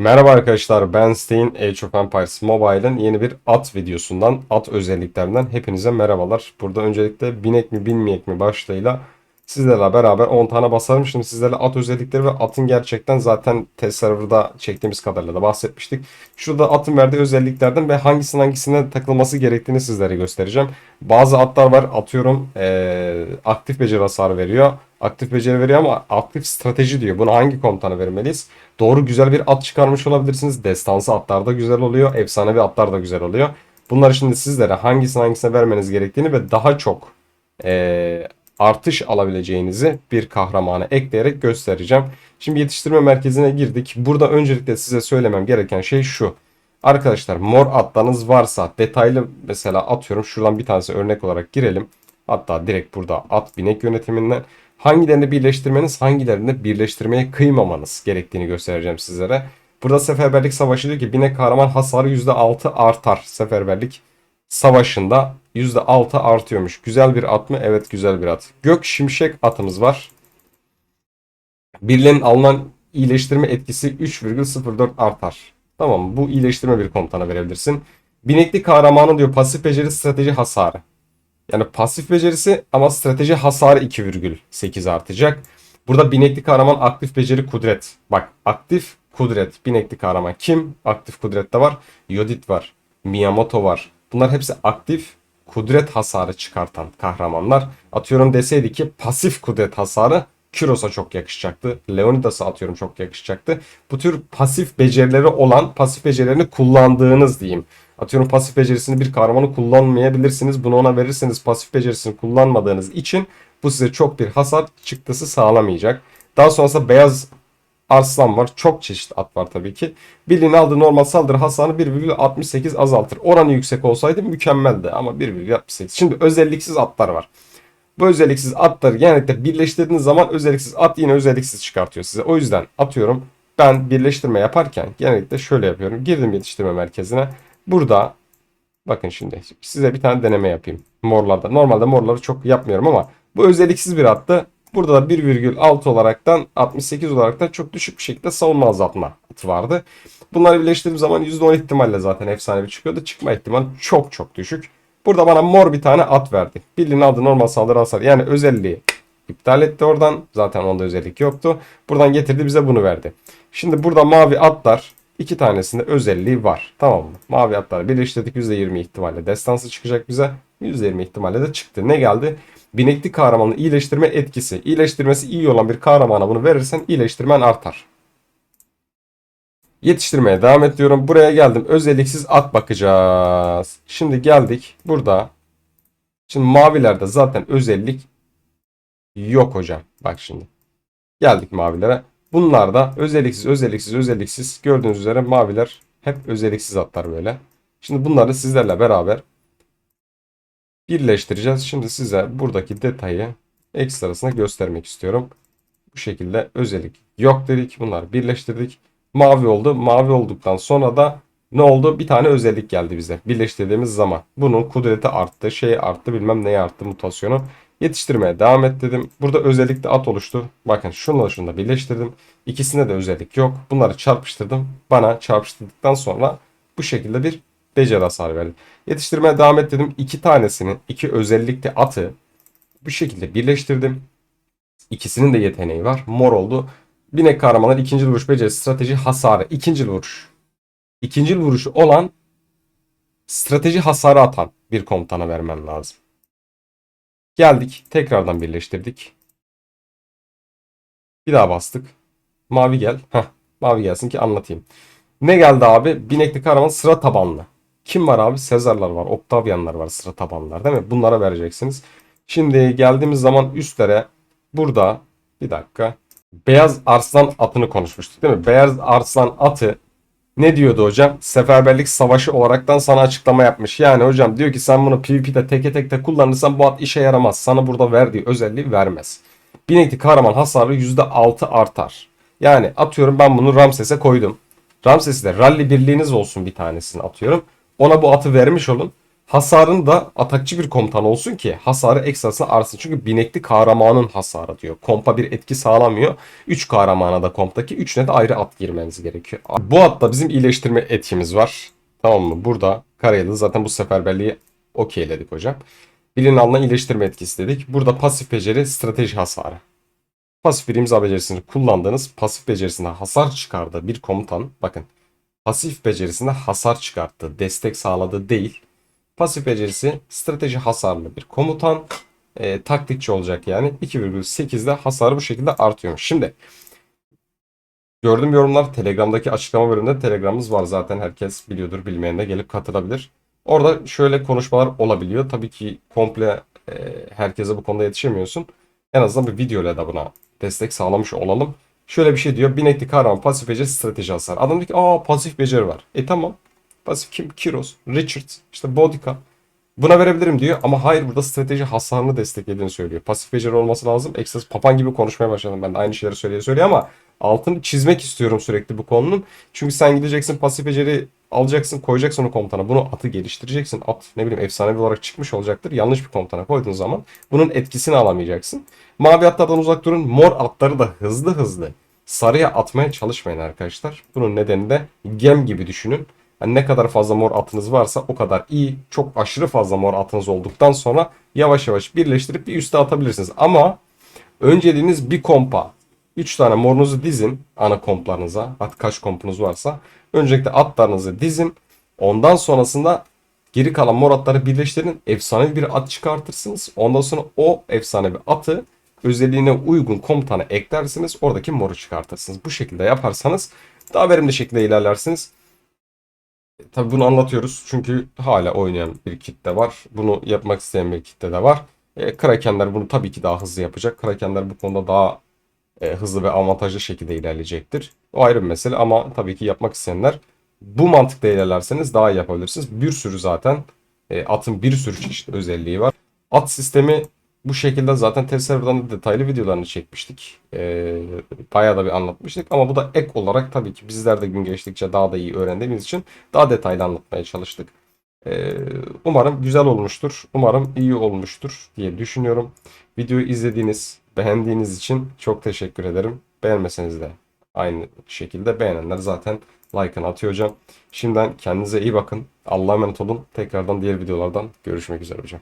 Merhaba arkadaşlar ben Stein Age of Empires Mobile'ın yeni bir at videosundan, at özelliklerinden hepinize merhabalar. Burada öncelikle binek mi binmeyek mi başlığıyla sizlerle beraber 10 tane basarım. Şimdi sizlerle at özellikleri ve atın gerçekten zaten test serverda çektiğimiz kadarıyla da bahsetmiştik. Şurada atın verdiği özelliklerden ve hangisinin hangisine takılması gerektiğini sizlere göstereceğim. Bazı atlar var atıyorum eee, aktif beceri hasarı veriyor. Aktif beceri veriyor ama aktif strateji diyor. Bunu hangi komutana vermeliyiz? Doğru güzel bir at çıkarmış olabilirsiniz. Destansı atlar da güzel oluyor. Efsanevi atlar da güzel oluyor. Bunları şimdi sizlere hangisine hangisine vermeniz gerektiğini ve daha çok eee, artış alabileceğinizi bir kahramana ekleyerek göstereceğim. Şimdi yetiştirme merkezine girdik. Burada öncelikle size söylemem gereken şey şu. Arkadaşlar mor atlarınız varsa detaylı mesela atıyorum şuradan bir tanesi örnek olarak girelim. Hatta direkt burada at binek yönetiminden hangilerini birleştirmeniz hangilerini birleştirmeye kıymamanız gerektiğini göstereceğim sizlere. Burada seferberlik savaşı diyor ki binek kahraman hasarı %6 artar seferberlik savaşında %6 artıyormuş. Güzel bir at mı? Evet güzel bir at. Gök şimşek atımız var. Birliğin alınan iyileştirme etkisi 3,04 artar. Tamam? Bu iyileştirme bir komutana verebilirsin. Binekli kahramanın diyor pasif beceri strateji hasarı. Yani pasif becerisi ama strateji hasarı 2,8 artacak. Burada binekli kahraman aktif beceri kudret. Bak aktif kudret binekli kahraman kim? Aktif kudrette var. Yodit var. Miyamoto var. Bunlar hepsi aktif kudret hasarı çıkartan kahramanlar. Atıyorum deseydi ki pasif kudret hasarı Kiros'a çok yakışacaktı. Leonidas'a atıyorum çok yakışacaktı. Bu tür pasif becerileri olan, pasif becerilerini kullandığınız diyeyim. Atıyorum pasif becerisini bir kahramanı kullanmayabilirsiniz. Bunu ona verirseniz pasif becerisini kullanmadığınız için bu size çok bir hasar çıktısı sağlamayacak. Daha sonrasında beyaz arslan var. Çok çeşit at var tabii ki. Birliğin aldığı normal saldırı hasarını 1,68 azaltır. Oranı yüksek olsaydı mükemmeldi ama 1,68. Şimdi özelliksiz atlar var. Bu özelliksiz atları genellikle birleştirdiğiniz zaman özelliksiz at yine özelliksiz çıkartıyor size. O yüzden atıyorum ben birleştirme yaparken genellikle şöyle yapıyorum. Girdim yetiştirme merkezine. Burada bakın şimdi size bir tane deneme yapayım. Morlarda. Normalde morları çok yapmıyorum ama bu özelliksiz bir attı. Burada da 1,6 olaraktan 68 olaraktan çok düşük bir şekilde savunma azaltma vardı. Bunları birleştirdiğim zaman %10 ihtimalle zaten efsanevi çıkıyordu. Çıkma ihtimali çok çok düşük. Burada bana mor bir tane at verdi. Birliğin aldığı normal saldırı hasarı yani özelliği iptal etti oradan. Zaten onda özellik yoktu. Buradan getirdi bize bunu verdi. Şimdi burada mavi atlar iki tanesinde özelliği var. Tamam mı? Mavi atları birleştirdik %20 ihtimalle destansı çıkacak bize. %20 ihtimalle de çıktı. Ne geldi? Binekli kahramanın iyileştirme etkisi. İyileştirmesi iyi olan bir kahramana bunu verirsen iyileştirmen artar. Yetiştirmeye devam et diyorum. Buraya geldim. Özelliksiz at bakacağız. Şimdi geldik. Burada. Şimdi mavilerde zaten özellik yok hocam. Bak şimdi. Geldik mavilere. Bunlar da özelliksiz, özelliksiz, özelliksiz. Gördüğünüz üzere maviler hep özelliksiz atlar böyle. Şimdi bunları sizlerle beraber birleştireceğiz. Şimdi size buradaki detayı ekstrasına göstermek istiyorum. Bu şekilde özellik yok dedik. Bunları birleştirdik. Mavi oldu. Mavi olduktan sonra da ne oldu? Bir tane özellik geldi bize birleştirdiğimiz zaman. Bunun kudreti arttı, şey arttı, bilmem neye arttı mutasyonu. Yetiştirmeye devam et dedim. Burada özellikle at oluştu. Bakın şunla şunu da birleştirdim. İkisinde de özellik yok. Bunları çarpıştırdım. Bana çarpıştırdıktan sonra bu şekilde bir beceri hasarı verdi. Yetiştirmeye devam et dedim. İki tanesini, iki özellikle atı bu şekilde birleştirdim. İkisinin de yeteneği var. Mor oldu. Binek kahramanlar ikinci vuruş beceri strateji hasarı. ikinci vuruş. İkinci vuruşu olan strateji hasarı atan bir komutana vermen lazım. Geldik. Tekrardan birleştirdik. Bir daha bastık. Mavi gel. Heh, mavi gelsin ki anlatayım. Ne geldi abi? Binekli kahraman sıra tabanlı. Kim var abi? Sezarlar var. Octavianlar var sıra tabanlar değil mi? Bunlara vereceksiniz. Şimdi geldiğimiz zaman üstlere burada bir dakika. Beyaz arslan atını konuşmuştuk değil mi? Beyaz arslan atı ne diyordu hocam? Seferberlik savaşı olaraktan sana açıklama yapmış. Yani hocam diyor ki sen bunu PvP'de teke tekte kullanırsan bu at işe yaramaz. Sana burada verdiği özelliği vermez. Binekli kahraman hasarı %6 artar. Yani atıyorum ben bunu Ramses'e koydum. Ramses'e de rally birliğiniz olsun bir tanesini atıyorum. Ona bu atı vermiş olun. Hasarın da atakçı bir komutan olsun ki hasarı ekstrasına artsın. Çünkü binekli kahramanın hasarı diyor. Kompa bir etki sağlamıyor. 3 kahramana da komptaki 3'üne de ayrı at girmeniz gerekiyor. Bu atta bizim iyileştirme etkimiz var. Tamam mı? Burada Karayılı zaten bu seferberliği okeyledik hocam. Birinin alına iyileştirme etkisi dedik. Burada pasif beceri strateji hasarı. Pasif bir imza becerisini kullandığınız pasif becerisinde hasar çıkardığı bir komutan bakın pasif becerisinde hasar çıkarttı, destek sağladı değil. Pasif becerisi strateji hasarlı bir komutan. E, taktikçi olacak yani. 2,8'de hasarı bu şekilde artıyormuş. Şimdi gördüğüm yorumlar Telegram'daki açıklama bölümünde Telegram'ımız var zaten. Herkes biliyordur. Bilmeyen de gelip katılabilir. Orada şöyle konuşmalar olabiliyor. Tabii ki komple e, herkese bu konuda yetişemiyorsun. En azından bir videoyla da buna destek sağlamış olalım. Şöyle bir şey diyor. Binekli kahraman pasif beceri strateji hasar. Adam diyor ki aa pasif beceri var. E tamam. Pasif kim? Kiros, Richard, işte Bodica. Buna verebilirim diyor ama hayır burada strateji hasarını desteklediğini söylüyor. Pasif beceri olması lazım. Ekstra papan gibi konuşmaya başladım ben de aynı şeyleri söyleye söyleye ama altını çizmek istiyorum sürekli bu konunun. Çünkü sen gideceksin pasif beceri alacaksın koyacaksın o komutana. Bunu atı geliştireceksin. At ne bileyim efsanevi olarak çıkmış olacaktır. Yanlış bir komutana koyduğun zaman bunun etkisini alamayacaksın. Mavi atlardan uzak durun. Mor atları da hızlı hızlı sarıya atmaya çalışmayın arkadaşlar. Bunun nedeni de gem gibi düşünün. Yani ne kadar fazla mor atınız varsa o kadar iyi. Çok aşırı fazla mor atınız olduktan sonra yavaş yavaş birleştirip bir üste atabilirsiniz. Ama önceliğiniz bir kompa. 3 tane morunuzu dizin ana komplarınıza. At kaç kompunuz varsa. Öncelikle atlarınızı dizin. Ondan sonrasında geri kalan mor atları birleştirin. Efsanevi bir at çıkartırsınız. Ondan sonra o efsanevi atı özelliğine uygun komutana eklersiniz. Oradaki moru çıkartırsınız. Bu şekilde yaparsanız daha verimli şekilde ilerlersiniz. Tabii bunu anlatıyoruz çünkü hala oynayan bir kitle var. Bunu yapmak isteyen bir kitle de var. E, Krakenler bunu tabii ki daha hızlı yapacak. Krakenler bu konuda daha e, hızlı ve avantajlı şekilde ilerleyecektir. O ayrı bir mesele ama tabii ki yapmak isteyenler bu mantıkla ilerlerseniz daha iyi yapabilirsiniz. Bir sürü zaten e, atın bir sürü çeşit özelliği var. At sistemi bu şekilde zaten serverdan da detaylı videolarını çekmiştik. Ee, bayağı da bir anlatmıştık ama bu da ek olarak tabii ki bizler de gün geçtikçe daha da iyi öğrendiğimiz için daha detaylı anlatmaya çalıştık. Ee, umarım güzel olmuştur. Umarım iyi olmuştur diye düşünüyorum. Videoyu izlediğiniz, beğendiğiniz için çok teşekkür ederim. Beğenmeseniz de aynı şekilde beğenenler zaten like'ını atıyor hocam. Şimdiden kendinize iyi bakın. Allah'a emanet olun. Tekrardan diğer videolardan görüşmek üzere hocam.